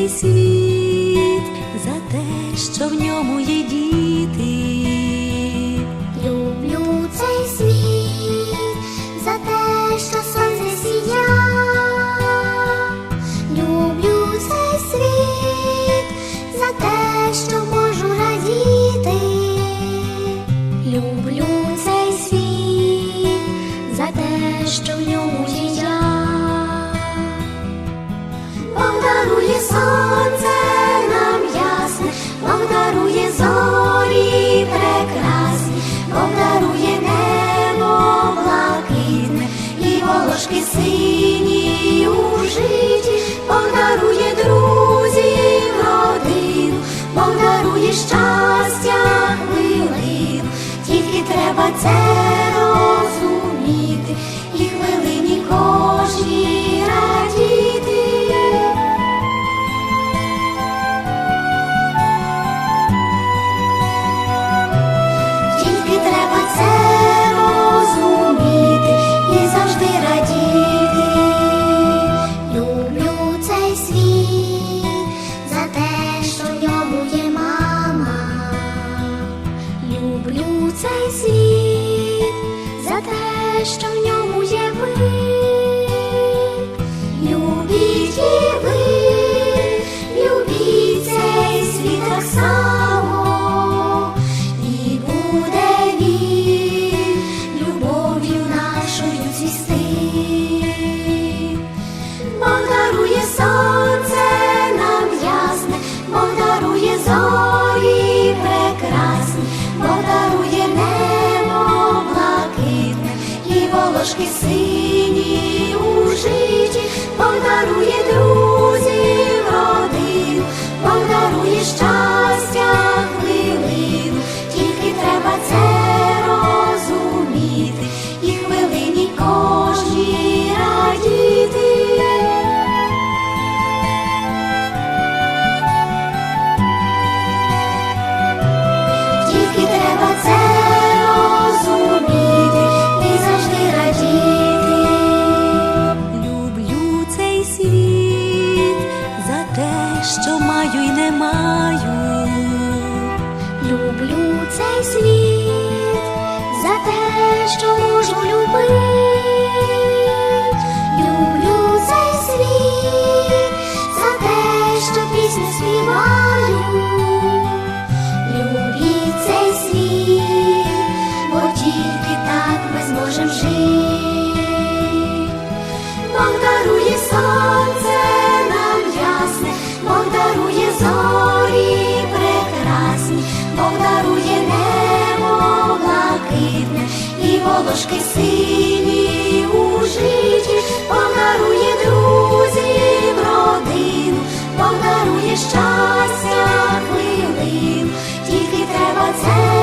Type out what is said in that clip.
цей світ за те, що в ньому є діти. Люблю цей світ за те, що сонце сія. Люблю цей світ за те, що можу радіти. Люблю цей світ за те, що в ньому є волошки сині у житті, Бог друзів родину, Бог щастя милим, тільки треба це світ за те, що в ньому є ви. Любіть і ви, само, і буде любов'ю нашою цвісти. Бог дарує сонце і волошки маю. Люблю цей світ за те, що можу любити. Люблю цей світ за те, що пісню співаю. Любіть цей світ, бо тільки так ми зможемо жити. Бог дарує ясне, Бог дарує зорі і сині у житті, подарує друзів родину, подарує щастя хвилин, тільки треба це